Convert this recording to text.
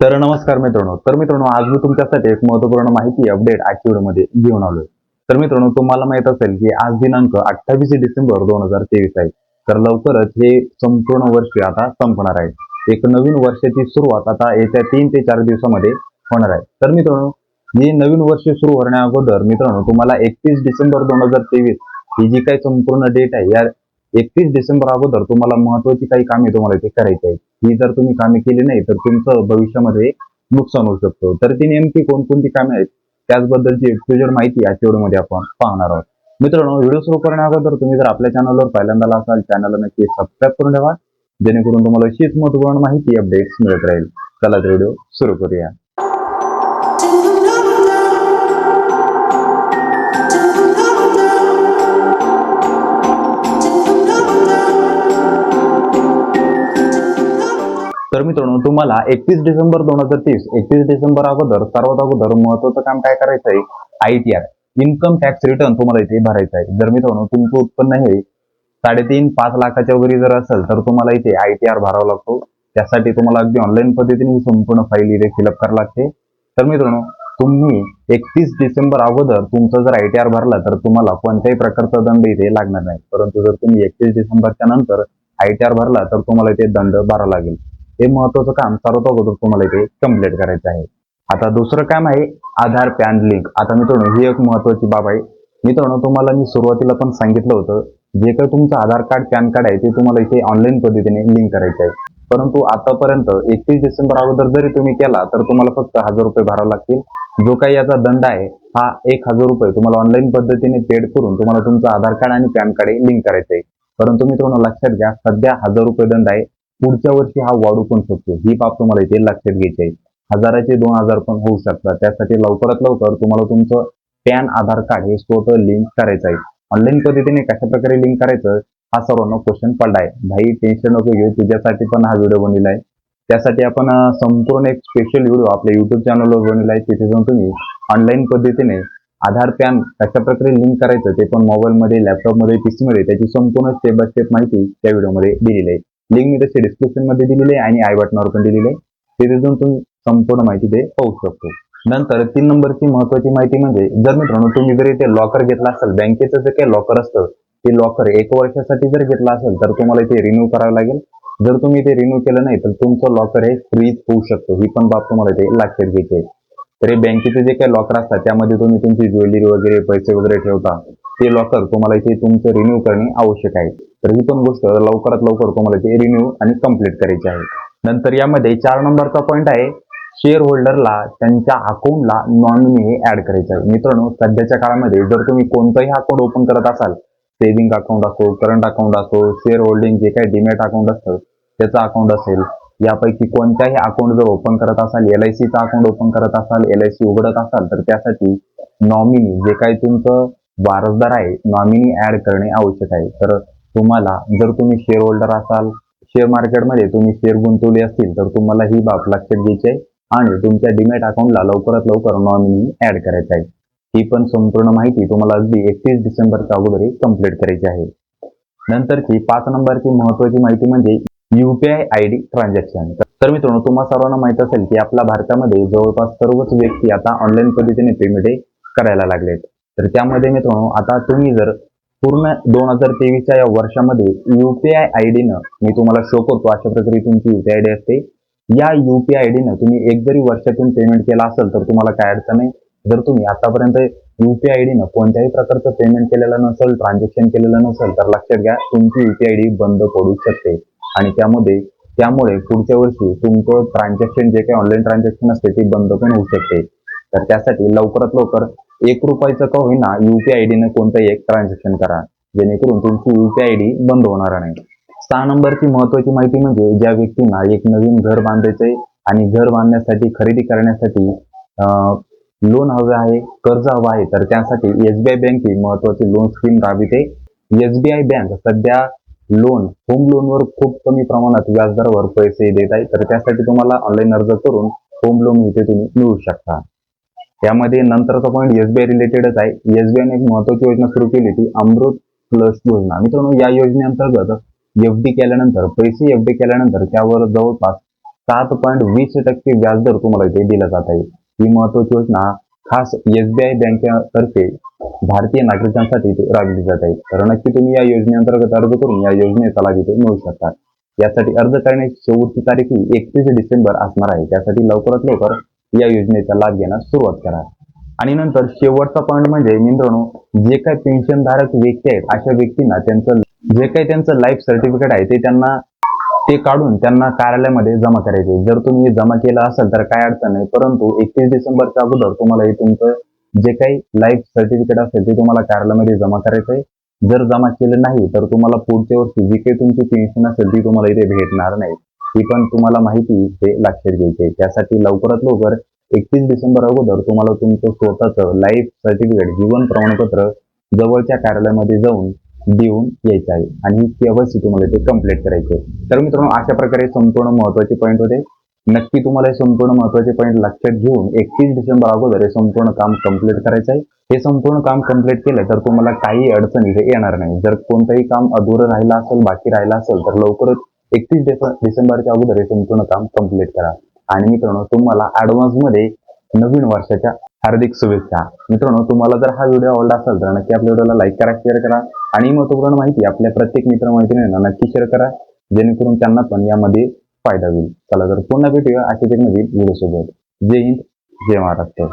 तर नमस्कार मित्रांनो. तर मित्रांनो आज मी तुमच्यासाठी एक महत्त्वपूर्ण माहिती अपडेट आजच्या व्हिडिओमध्ये घेऊन आलोय. तर मित्रांनो तुम्हाला माहीत असेल की आज दिनांक अठ्ठावीस डिसेंबर दोन हजार तेवीस आहे. तर लवकरच हे संपूर्ण वर्ष आता संपणार आहे. एक नवीन वर्षाची सुरुवात आता येत्या तीन ते चार दिवसामध्ये होणार आहे. तर मित्रांनो हे नवीन वर्ष सुरू होण्या अगोदर मित्रांनो तुम्हाला एकतीस डिसेंबर दोन हजार तेवीस ही जी काही संपूर्ण डेट आहे या एकतीस डिसेंबर अगोदर तुम्हाला महत्वाची काही कामे तुम्हाला इथे करायची आहेत. ही जर तुम्ही कामे केली नाही तर तुमचं भविष्यामध्ये नुकसान होऊ शकतो. तर ती नेमकी कोणकोणती कामे आहेत त्याचबद्दलची एक्सप्लोजर माहिती आजच्या व्हिडिओमध्ये आपण पाहणार आहोत. मित्रांनो व्हिडिओ सुरू करण्या अगोदर तुम्ही जर आपल्या चॅनलवर पहिल्यांदा असाल चॅनलला नक्की सबस्क्राईब करून ठेवा. जेणेकरून तुम्हाला अशीच महत्त्वपूर्ण माहिती अपडेट्स मिळत राहील. चला तर व्हिडिओ सुरू करूया. मित्रांनो तुम्हाला एकतीस डिसेंबर दोन हजार तीस एकतीस डिसेंबर अगोदर सर्वात अगोदर महत्वाचं काम काय करायचं आहे? आयटीआर इन्कम टॅक्स रिटर्न तुम्हाला इथे भरायचं आहे. जर मित्रांनो तुमचं उत्पन्न हे साडेतीन पाच लाखाच्या वगैरे जर असेल तर तुम्हाला इथे आयटीआर भरावा लागतो. त्यासाठी तुम्हाला अगदी ऑनलाईन पद्धतीने ही संपूर्ण फाईल इथे फिलअप करावी लागते. तर मित्रांनो तुम्ही एकतीस डिसेंबर अगोदर तुमचा जर आय टी आर भरला तर तुम्हाला कोणत्याही प्रकारचा दंड इथे लागणार नाही. परंतु जर तुम्ही एकतीस डिसेंबरच्या नंतर आय टी आर भरला तर तुम्हाला इथे दंड भरावा लागेल. हे महत्वाचं काम सर्वात अगोदर तुम्हाला इथे कंप्लीट करायचं आहे. आता दुसरं काम आहे आधार पॅन लिंक आता मित्रांनो ही एक महत्वाची बाब आहे. मित्रांनो तुम्हाला मी सुरुवातीला पण सांगितलं होतं जे काही तुमचं आधार कार्ड पॅन कार्ड आहे ते तुम्हाला इथे ऑनलाईन पद्धतीने लिंक करायचं आहे. परंतु आतापर्यंत एकतीस डिसेंबर अगोदर जरी तुम्ही केला तर तुम्हाला फक्त हजार रुपये भरावे लागतील. जो काही याचा दंड आहे हा एक हजार रुपये तुम्हाला ऑनलाईन पद्धतीने पेड करून तुम्हाला तुमचं आधार कार्ड आणि पॅन कार्ड लिंक करायचं आहे. परंतु मित्रांनो लक्षात घ्या सध्या हजार रुपये दंड आहे. पुढच्या वर्षी हा वाढू पण शकतो. ही बाब तुम्हाला इथे लक्षात घ्यायची आहे. हजाराचे दोन हजार पण होऊ शकतात. त्यासाठी लवकरात लवकर तुम्हाला तुमचं पॅन आधार कार्ड हे स्वतः लिंक करायचं आहे. ऑनलाईन पद्धतीने कशा प्रकारे लिंक करायचं हा सर्वांना क्वेश्चन पडला आहे. भाई टेन्शन नको घेऊ. तुझ्यासाठी पण हा व्हिडिओ बनलेला आहे. त्यासाठी आपण संपूर्ण एक स्पेशल व्हिडिओ आपल्या युट्यूब चॅनलवर बनवला आहे. तिथे जाऊन तुम्ही ऑनलाईन पद्धतीने आधार पॅन कशा प्रकारे लिंक करायचं ते पण मोबाईलमध्ये लॅपटॉपमध्ये पीसीमध्ये त्याची संपूर्ण स्टेप बाय स्टेप माहिती त्या व्हिडिओमध्ये दिलेली आहे. लिंक मी तसे डिस्क्रिप्शनमध्ये दिलेली आहे आणि आय बटनावर पण दिलेली आहे. तिथे जाऊन तुम्ही संपूर्ण माहिती ते पाहू शकतो. नंतर तीन नंबरची महत्वाची माहिती म्हणजे जर मित्रांनो तुम्ही जर इथे लॉकर घेतला असेल बँकेचं जे काही लॉकर असतं ते लॉकर एक वर्षासाठी जर घेतलं असेल तर तुम्हाला इथे रिन्यू करावं लागेल. जर तुम्ही ते रिन्यू केलं नाही तर तुमचं लॉकर हे फ्रीज होऊ शकतो. ही पण बाब तुम्हाला इथे लक्षात घ्यायची आहे. तर हे बँकेचे जे काही लॉकर असतात त्यामध्ये तुम्ही तुमची ज्वेलरी वगैरे पैसे वगैरे ठेवता ते लॉकर तुम्हाला इथे तुमचं रिन्यू करणे आवश्यक आहे. तर ही पण गोष्ट लवकरात लवकर तुम्हाला ते रिन्यू आणि कंप्लीट करायची आहे. नंतर यामध्ये चार नंबरचा पॉईंट आहे. शेअर होल्डरला त्यांच्या अकाउंटला नॉमिनी हे ऍड करायचं आहे. मित्रांनो सध्याच्या काळामध्ये जर तुम्ही कोणतंही अकाउंट ओपन करत असाल सेव्हिंग अकाउंट असो करंट अकाउंट असो शेअर होल्डिंग जे काही डिमॅट अकाउंट असतं त्याचं अकाउंट असेल यापैकी कोणत्याही अकाउंट जर ओपन करत असाल एल आय सीचा अकाउंट ओपन करत असाल एल आय सी उघडत असाल तर त्यासाठी नॉमिनी जे काही तुमचं वारसदार आहे नॉमिनी ऍड करणे आवश्यक आहे. तर तुम्हाला जर तुम्ही शेअर होल्डर असाल शेअर मार्केटमध्ये तुम्ही शेअर गुंतवले असतील तर तुम्हाला ही बाब लक्षात घ्यायची आहे आणि तुमच्या डिमॅट अकाउंटला लवकरात लवकर नॉमिनी ऍड करायचं आहे. ही पण संपूर्ण माहिती तुम्हाला अगदी एकतीस डिसेंबरच्या अगोदर कंप्लीट करायची आहे. नंतरची पाच नंबरची महत्वाची माहिती म्हणजे युपीआय आय डी ट्रान्झॅक्शन तर मित्रांनो तुम्हाला सर्वांना माहीत असेल की आपल्या भारतामध्ये जवळपास सर्वच व्यक्ती आता ऑनलाईन पद्धतीने पेमेंट करायला लागलेत. तर त्यामध्ये मित्रांनो आता तुम्ही जर पूर्ण दोन हजार तेवीसच्या या वर्षामध्ये युपीआय आय डीनं मी तुम्हाला शो करतो अशा प्रकारे तुमची युपीआय डी असते. या युपीआय आय डीनं तुम्ही एक जरी वर्षातून पेमेंट केला असेल तर तुम्हाला काय अडचण नाही. जर तुम्ही आतापर्यंत युपीआय आय डीनं कोणत्याही प्रकारचं पेमेंट केलेलं नसेल ट्रान्झॅक्शन केलेलं नसेल तर लक्षात घ्या तुमची युपीआय डी बंद पडू शकते. आणि त्यामध्ये त्यामुळे पुढच्या वर्षी तुमचं ट्रान्झॅक्शन जे काही ऑनलाईन ट्रान्झॅक्शन असते ते बंद पण होऊ शकते. तर त्यासाठी लवकरात लवकर एक रुपयाचं का होईना युपीआय डीनं कोणतंही एक ट्रान्झॅक्शन करा. जेणेकरून तुमची युपीआय डी बंद होणार नाही. सहा नंबरची महत्वाची माहिती म्हणजे ज्या व्यक्तींना एक नवीन घर बांधायचंय आणि घर बांधण्यासाठी खरेदी करण्यासाठी लोन हवे आहे कर्ज हवं आहे तर त्यासाठी एसबीआय बँक ही महत्वाची लोन स्कीम राबविते. एसबीआय बँक सध्या लोन होम लोनवर खूप कमी प्रमाणात व्याजदरावर पैसे देत आहे. तर त्यासाठी तुम्हाला ऑनलाईन अर्ज करून होम लोन इथे तुम्ही मिळू शकता. त्यामध्ये नंतरचा पॉईंट एसबीआय रिलेटेडच आहे. एसबीआयने एक महत्वाची योजना सुरू केली ती अमृत प्लस योजना. मित्रांनो या योजनेअंतर्गत एफ डी केल्यानंतर पैसे एफ डी केल्यानंतर त्यावर जवळपास सात पॉईंट वीस टक्के व्याजदर तुम्हाला इथे दिला जात आहे. ही महत्वाची योजना खास एसबीआय बँकेतर्फे भारतीय नागरिकांसाठी इथे राबविली जात आहे. तर नक्की तुम्ही या योजनेअंतर्गत अर्ज करून या योजनेचा लाभ इथे मिळू शकता. यासाठी अर्ज करण्याची शेवटची तारीख ही एकतीस डिसेंबर असणार आहे. त्यासाठी लवकरात लवकर या योजनेचा लाभ घेण्यास सुरुवात करा. आणि नंतर शेवटचा पॉईंट म्हणजे मित्रांनो जे काही पेन्शनधारक व्यक्ती आहेत अशा व्यक्तींना त्यांचं जे काही त्यांचं लाईफ सर्टिफिकेट आहे ते त्यांना ते काढून त्यांना कार्यालयामध्ये जमा करायचे. जर तुम्ही हे जमा केलं असेल तर काय अडचण नाही. परंतु एकतीस डिसेंबरच्या अगोदर तुम्हाला हे तुमचं जे काही लाईफ सर्टिफिकेट असेल ते तुम्हाला कार्यालयामध्ये जमा करायचं आहे. जर जमा केलं नाही तर तुम्हाला पुढच्या वर्षी जी काही तुमची पेन्शन असेल ती तुम्हाला इथे भेटणार नाही. ही पण तुम्हाला माहिती ते लक्षात घ्यायची आहे. त्यासाठी लवकरात लवकर एकतीस डिसेंबर अगोदर तुम्हाला तुमचं स्वतःचं लाईफ सर्टिफिकेट जीवन प्रमाणपत्र जवळच्या कार्यालयामध्ये जाऊन देऊन यायचं आहे. आणि ही केवायसी तुम्हाला ते कंप्लीट करायचं आहे. तर मित्रांनो अशा प्रकारे संपूर्ण महत्त्वाचे पॉईंट होते. नक्की तुम्हाला हे संपूर्ण महत्त्वाचे पॉईंट लक्षात घेऊन एकतीस डिसेंबर अगोदर हे संपूर्ण काम कंप्लीट करायचं आहे. हे संपूर्ण काम कंप्लीट केलं तर तुम्हाला काही अडचण इथे येणार नाही. जर कोणतंही काम अधुरं राहिलं असेल बाकी राहिलं असेल तर लवकरच एकतीस डिसेंबरच्या अगोदर हे संपूर्ण काम कंप्लीट करा. आणि मित्रांनो तुम्हाला ऍडव्हान्समध्ये नवीन वर्षाच्या हार्दिक शुभेच्छा. मित्रांनो तुम्हाला जर हा व्हिडिओ आवडला असेल तर नक्की आपल्या व्हिडिओला लाईक करा शेअर करा. आणि महत्त्वपूर्ण माहिती आपल्या प्रत्येक मित्रमैत्रिणींना नक्की शेअर करा जेणेकरून त्यांना पण यामध्ये फायदा होईल. चला तर पुन्हा भेटूया अशाच एक नवीन व्हिडिओ सोबत जय हिंद जय महाराष्ट्र.